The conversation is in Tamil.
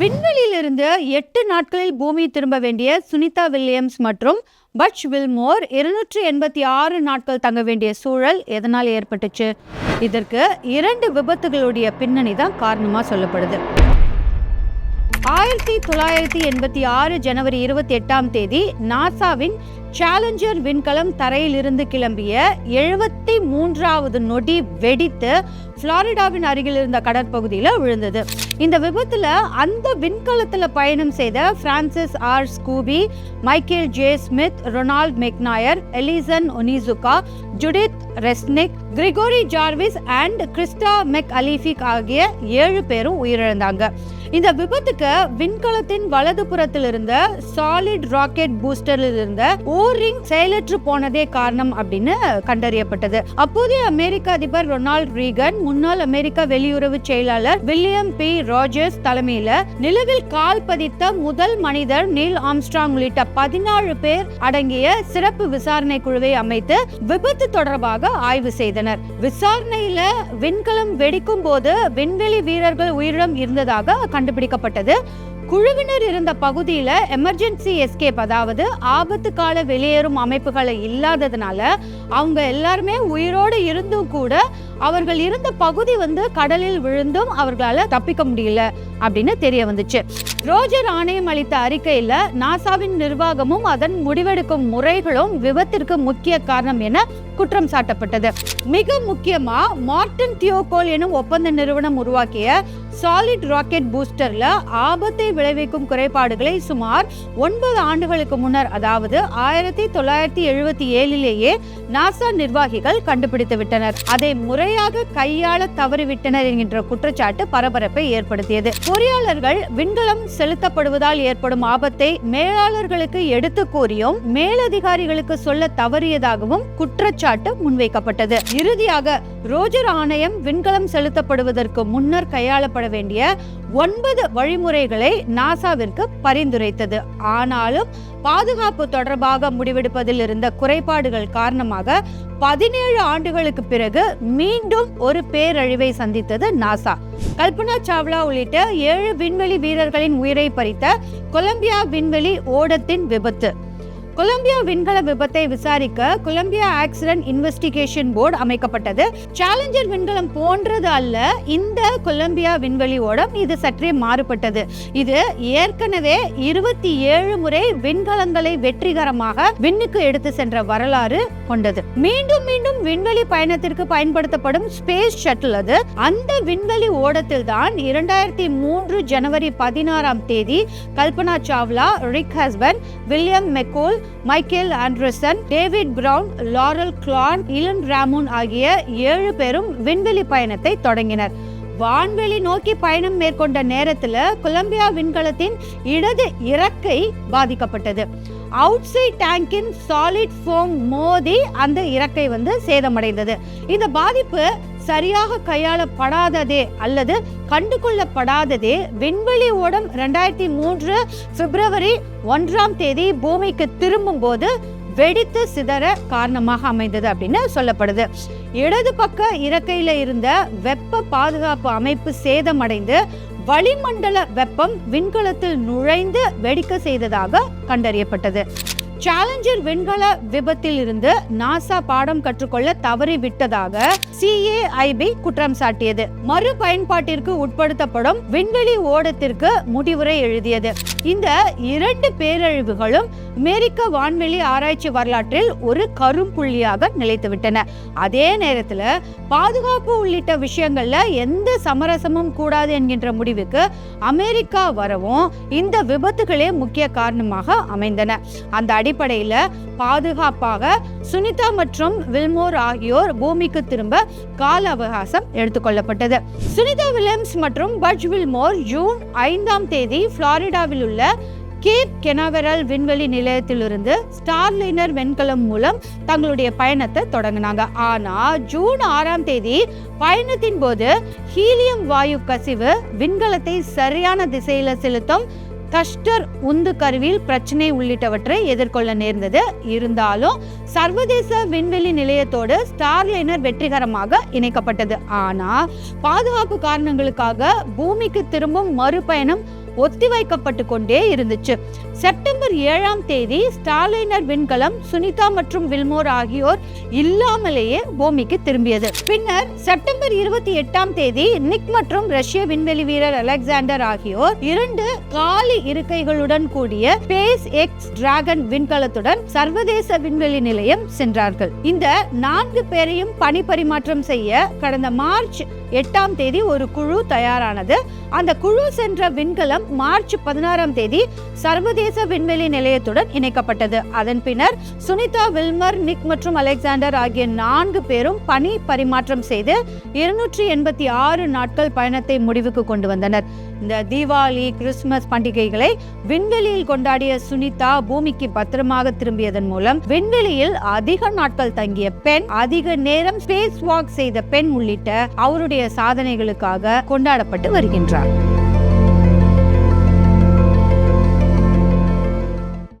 விண்வெளியிலிருந்து எட்டு நாட்களில் பூமி திரும்ப வேண்டிய சுனிதா வில்லியம்ஸ் மற்றும் பட்ச் வில்மோர் இருநூற்றி எண்பத்தி ஆறு நாட்கள் தங்க வேண்டிய சூழல் எதனால் ஏற்பட்டுச்சு? இதற்கு இரண்டு விபத்துகளுடைய பின்னணி தான் காரணமாக சொல்லப்படுது. ஆயிரத்தி தொள்ளாயிரத்தி எண்பத்தி ஆறு ஜனவரி இருபத்தி எட்டாம் தேதி நாசாவின் சேலஞ்சர் விண்கலம் தரையிலிருந்து கிளம்பிய எழுபத்தி மூன்றாவது நொடி வெடித்து புளாரிடாவின் அருகில் இருந்த கடற்பகுதியில் விழுந்தது. இந்த விபத்தில் அந்த விண்கலத்தில் பயணம் செய்த Francis R. Scobee Michael J. Smith Ronald McNair Ellison Onizuka Judith Resnik Gregory Jarvis and Christa McAuliffe ஆகிய ஏழு பேரும் உயிரிழந்தாங்க. இந்த விபத்துக்கு விண்கலத்தின் வலது புறத்தில் இருந்த சாலிட் ராக்கெட் பூஸ்டரில் இருந்த ஓரிங் செயலற்று போனதே காரணம் அப்படின்னு கண்டறியப்பட்டது. அப்போதைய அமெரிக்க அதிபர் ரொனால்ட் ரீகன் முன்னாள் அமெரிக்க வெளியுறவு செயலாளர் வில்லியம் பி. ராஜர்ஸ் தலைமையில நிலவில் கால் பதித்த முதல் மனிதர் நீல் ஆம்ஸ்ட்ராங் உள்ளிட்ட பதினாலு பேர் அடங்கிய சிறப்பு விசாரணை குழுவை அமைத்து விபத்து தொடர்பாக ஆய்வு செய்தனர். விசாரணையில விண்கலம் வெடிக்கும் போது விண்வெளி வீரர்கள் உயிரிடம் இருந்ததாக கண்டுபிடிக்கப்பட்டது. குழுவினர் இருந்த பகுதியில் எமர்ஜென்சி எஸ்கேப் அதாவது ஆபத்து கால வெளியேறும் அமைப்புகளை இல்லாததுனால அவங்க எல்லாருமே உயிரோடு இருந்தும் கூட அவர்கள் இருந்த பகுதி வந்து கடலில் விழுந்தும் அவர்களால் தப்பிக்க முடியல அப்படின்னு தெரிய வந்துச்சு. ரோஜர் ஆணையம் அளித்த அறிக்கையில் நாசாவின் நிர்வாகமும் அதன் முடிவெடுக்கும் முறைகளும் விபத்திற்கு முக்கிய காரணம் என குற்றம் சாட்டப்பட்டது. மிக முக்கியமா மார்டன் தியோகோல் எனும் ஒப்பந்த நிறுவனம் உருவாக்கிய சாலிட் ராக்கெட் பூஸ்டர்ல ஆபத்தை விளைவிக்கும் குறைபாடுகளை சுமார் ஒன்பது ஆண்டுகளுக்கு முன்னர் அதாவது ஆயிரத்தி தொள்ளாயிரத்தி எழுபத்தி ஏழிலேயே நாசா நிர்வாகிகள் கண்டுபிடித்து விட்டனர். அதை முறை முறையாக கையாள தவறிவிட்டனர் என்கின்ற குற்றச்சாட்டு பரபரப்பை ஏற்படுத்தியது. பொறியாளர்கள் விண்கலம் செலுத்தப்படுவதால் ஏற்படும் ஆபத்தை மேலாளர்களுக்கு எடுத்து கூறியும் மேலதிகாரிகளுக்கு சொல்ல தவறியதாகவும் குற்றச்சாட்டு முன்வைக்கப்பட்டது. இறுதியாக ரோஜர் ஆணையம் விண்கலம் செலுத்தப்படுவதற்கு முன்னர் கையாளப்பட வேண்டிய ஒன்பது வழிமுறைகளை நாசாவிற்கு பரிந்துரைத்தது. ஆனாலும் பாதுகாப்பு தொடர்பாக முடிவெடுப்பதில் இருந்த குறைபாடுகள் காரணமாக பதினேழு ஆண்டுகளுக்கு பிறகு மீண்டும் ஒரு பேரழிவை சந்தித்தது நாசா. கல்பனா சாவ்லா உள்ளிட்ட ஏழு விண்வெளி வீரர்களின் உயிரை பறித்த கொலம்பியா விண்வெளி ஓடத்தின் விபத்து. கொலம்பியா விண்கல விபத்தை விசாரிக்க கொலம்பியா ஆக்சிடென்ட் இன்வெஸ்டிகேஷன் போர்டு அமைக்கப்பட்டது. சேலஞ்சர் விண்கலம் போன்றது அல்ல இந்த கொலம்பியா விண்வெளி ஓடம் இது சற்றே மாறுபட்டது. இது ஏற்கனவே இருபத்தி ஏழு முறை விண்கலங்களை வெற்றிகரமாக விண்ணுக்கு எடுத்து சென்ற வரலாறு கொண்டது. மீண்டும் மீண்டும் விண்வெளி பயணத்திற்கு பயன்படுத்தப்படும் ஸ்பேஸ் ஷட்டில் அது. அந்த விண்வெளி ஓடத்தில் தான் இரண்டாயிரத்தி மூன்று ஜனவரி பதினாறாம் தேதி Kalpana Chawla Rick Husband William McCool Michael Anderson David Brown Laurel Clark Ilan Ramon ஆகிய ஏழு பேரும் விண்வெளி பயணத்தை தொடங்கினர். வான்வெளி நோக்கி பயணம் மேற்கொண்ட நேரத்தில் கொலம்பியா விண்கலத்தின் இடது இறக்கை பாதிக்கப்பட்டது. அவுட்சைட் டேங்கின் சாலிட் ஃபோம் மோதி அந்த இறக்கை வந்து சேதமடைந்தது. இந்த பாதிப்பு சரியாக கையாளப்படாததே அல்லது கண்டுகொள்ளப்படாததே விண்வெளி ஓடம் ரெண்டாயிரத்தி மூன்று பிப்ரவரி ஒன்றாம் தேதி பூமிக்கு திரும்பும் போது வெடித்து சிதற காரணமாக அமைந்தது அப்படின்னு சொல்லப்படுது. இடது பக்க இறக்கையில இருந்த வெப்ப பாதுகாப்பு அமைப்பு சேதமடைந்து வளிமண்டல வெப்பம் விண்கலத்தில் நுழைந்து வெடிக்க செய்ததாக கண்டறியப்பட்டது. சேலஞ்சர் விண்கல விபத்தில் இருந்து நாசா பாடம் கற்றுக்கொள்ள தவறிவிட்டதாக சிஏஐபி குற்றம் சாட்டியது. மறு பயன்பாட்டிற்கு உட்படுத்தப்படும் விண்வெளி ஓடத்திற்கு முடிவுரை எழுதியது. இந்த இரண்டு பேரழிவுகளும் அமெரிக்க வான்வெளி ஆராய்ச்சி வரலாற்றில் ஒரு கரும்புள்ளியாக நிலைத்துவிட்டன. அதே நேரத்தில் பாதுகாப்பு உள்ளிட்ட விஷயங்கள்ல எந்த சமரசமும் கூடாது என்கின்ற முடிவுக்கு அமெரிக்கா வரவும் இந்த விபத்துகளே முக்கிய காரணமாக அமைந்தன. அந்த அடிப்படையில் பாதுகாப்பாக சுனிதா மற்றும் வில்மோர் ஆகியோர் பூமிக்கு திரும்ப கால அவகாசம் எடுத்துக்கொள்ளப்பட்டது சுனிதா வில்லியம்ஸ் மற்றும் பட்ஜ் வில்மோர் ஜூன் ஐந்தாம் தேதி ஃப்ளாரிடாவில் உள்ள கேப் கெனாவெரல் விண்வெளி நிலையத்திலிருந்து ஸ்டார்லைனர் வெண்கலம் மூலம் தங்களுடைய பயணத்தை தொடங்கினாங்க. ஆனால் ஜூன் ஆறாம் தேதி பயணத்தின் போது ஹீலியம் வாயு கசிவு விண்கலத்தை சரியான திசையில் செலுத்தும் கஷ்டர் உந்து கருவியில் பிரச்சனை உள்ளிட்டவற்றை எதிர்கொள்ள நேர்ந்தது. இருந்தாலும் சர்வதேச விண்வெளி நிலையத்தோடு ஸ்டார்லைனர் வெற்றிகரமாக இணைக்கப்பட்டது. ஆனால் பாதுகாப்பு காரணங்களுக்காக பூமிக்கு திரும்பும் மறுபயணம் ஒத்திவைக்கப்பட்டு கொண்டே இருந்துச்சு. செப்டம்பர் ஏழாம் தேதி ஸ்டாலினர் விண்கலம் சுனிதா மற்றும் வில்மோர் ஆகியோர் இல்லாமலேயே பூமிக்கு திரும்பியது. பின்னர் செப்டம்பர் இருபத்தி எட்டாம் தேதி நிக் மற்றும் ரஷ்ய விண்வெளி வீரர் அலெக்சாண்டர் ஆகியோர் இரண்டு காலி இருக்கைகளுடன் கூடிய ஸ்பேஸ் எக்ஸ் டிராகன் விண்கலத்துடன் சர்வதேச விண்வெளி நிலையம் சென்றார்கள். இந்த நான்கு பேரையும் பணி பரிமாற்றம் செய்ய கடந்த மார்ச் எட்டாம் தேதி ஒரு குழு தயாரானது. அந்த குழு சென்ற விண்கலம் மார்ச் பதினாறாம் தேதி சர்வதேச விண்வெளி நிலையத்துடன் இணைக்கப்பட்டது. அதன் பின்னர் சுனிதா வில்மர் நிக் மற்றும் அலெக்சாண்டர் ஆகிய நான்கு பேரும் பணி பரிமாற்றம் செய்து இருநூற்றி எண்பத்தி ஆறு நாட்கள் பயணத்தை முடிவுக்கு கொண்டு வந்தனர். இந்த தீபாவளி கிறிஸ்துமஸ் பண்டிகைகளை விண்வெளியில் கொண்டாடிய சுனிதா பூமிக்கு பத்திரமாக திரும்பியதன் மூலம் விண்வெளியில் அதிக நாட்கள் தங்கிய பெண் அதிக நேரம் ஸ்பேஸ் வாக் செய்த பெண் உள்ளிட்ட அவருடைய சாதனைகளுக்காக கொண்டாடப்பட்டு வருகின்றார்.